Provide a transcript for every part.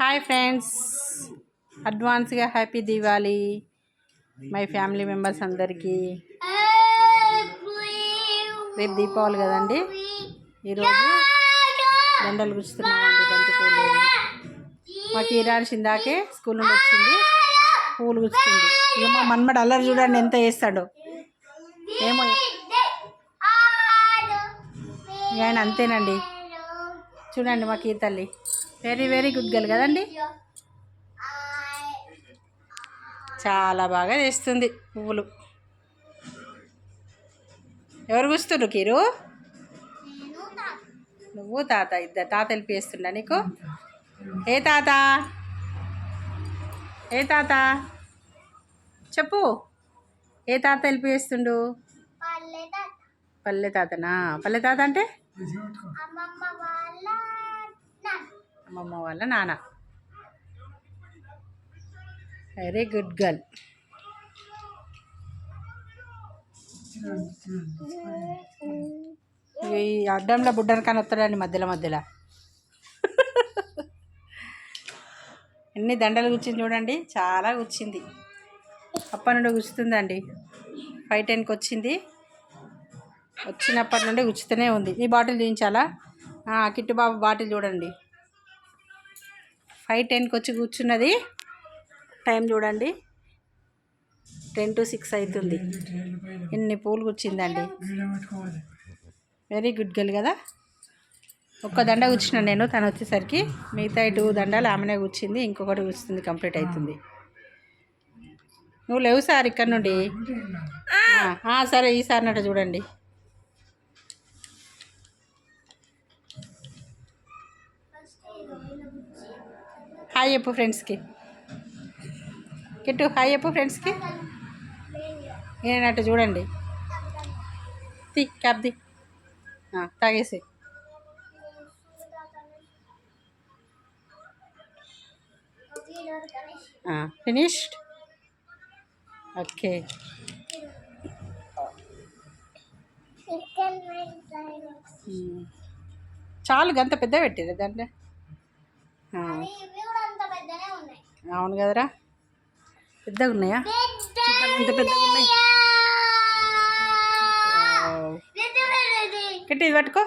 Hi friends అడ్వాన్స్గా happy Diwali my family members అందరికీ. రేపు దీపావళి కదండి? ఈరోజు దండలు గుచ్చుతున్నామండి బంతిపూలు మాకు ఈరాని స్కూల్ నుండి వచ్చింది పూలు గుచ్చుతుంది. ఇక మా మన్మడు అల్లరి చూడండి ఎంత వేస్తాడో ఏమో ఆయన అంతేనండి. చూడండి మా కీ తల్లి. వెరీ వెరీ గుడ్ గర్ల్ కదండి? చాలా బాగా చేస్తుంది పువ్వులు. ఎవరు కూస్తున్నారు కీరు? నువ్వు తాత ఇద్దరు తాత వెళ్ళి వేస్తుండ నీకు? ఏ తాత? ఏ తాత? చెప్పు. ఏ తాత వెళ్ళి వేస్తుండు పల్లె తాతనా? పల్లె తాత అంటే? అమ్మమ్మ వాళ్ళ నాన్న. వెరీ గుడ్ గర్ల్ ఈ అడ్డంలో బుడ్డన వస్తాడండి మధ్యలో మధ్యలో. ఎన్ని దండలు గుచ్చింది చూడండి. చాలా గుచ్చింది. అప్పటి నుండి గుచ్చుతుందండి. ఫైవ్ టెన్కి వచ్చింది వచ్చినప్పటి నుండి ఉచితనే ఉంది. ఈ బాటిల్ చూపించాలా కిట్టుబాబు కిట్టు బాబు బాటిల్ చూడండి. ఫైవ్ టెన్కి వచ్చి కూర్చున్నది. టైం చూడండి. టెన్ టు సిక్స్ అవుతుంది. ఎన్ని పూలు కూర్చిందండి? వెరీ గుడ్ గర్ల్ కదా? ఒక్క దండ కూర్చున్నా నేను తను వచ్చేసరికి. మిగతా టూ దండాలు ఆమెనే కూర్చింది. ఇంకొకటి కూర్చుంది కంప్లీట్ అవుతుంది. నువ్వు లేవు సార్ ఇక్కడ నుండి. సరే ఈసారి నట చూడండి. హాయ్ చెప్పు ఫ్రెండ్స్కి. కిట్టు హాయ్ చెప్పు ఫ్రెండ్స్కి. నేనట్టు చూడండి. తి క్యాప్ ది తాగేసి. ఫినిష్డ్? ఓకే. చాలు గంత పెద్ద పెట్టిరు దాంట్లో. అవును కదరా. పెద్దగా ఉన్నాయా ఎంత పెద్దగా ఉన్నాయి. కిట్టు ఇది పట్టుకో.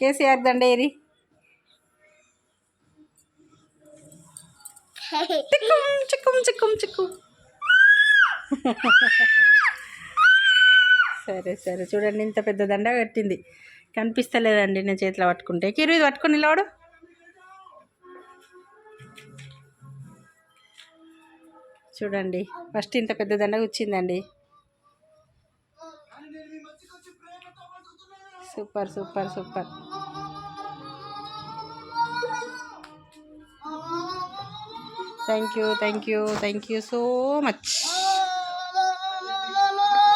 కేసీఆర్ దండేరి. చిక్కుం చిక్కుం చిక్కుం చిక్కు. సరే సరే. చూడండి ఇంత పెద్ద దండ కట్టింది. కనిపిస్తలేదండి నేను చేతిలో పట్టుకుంటే. కిరు ఇది లోడు చూడండి ఫస్ట్ ఇంత పెద్ద దండ వచ్చిందండి super super super. Thank you thank you thank you so much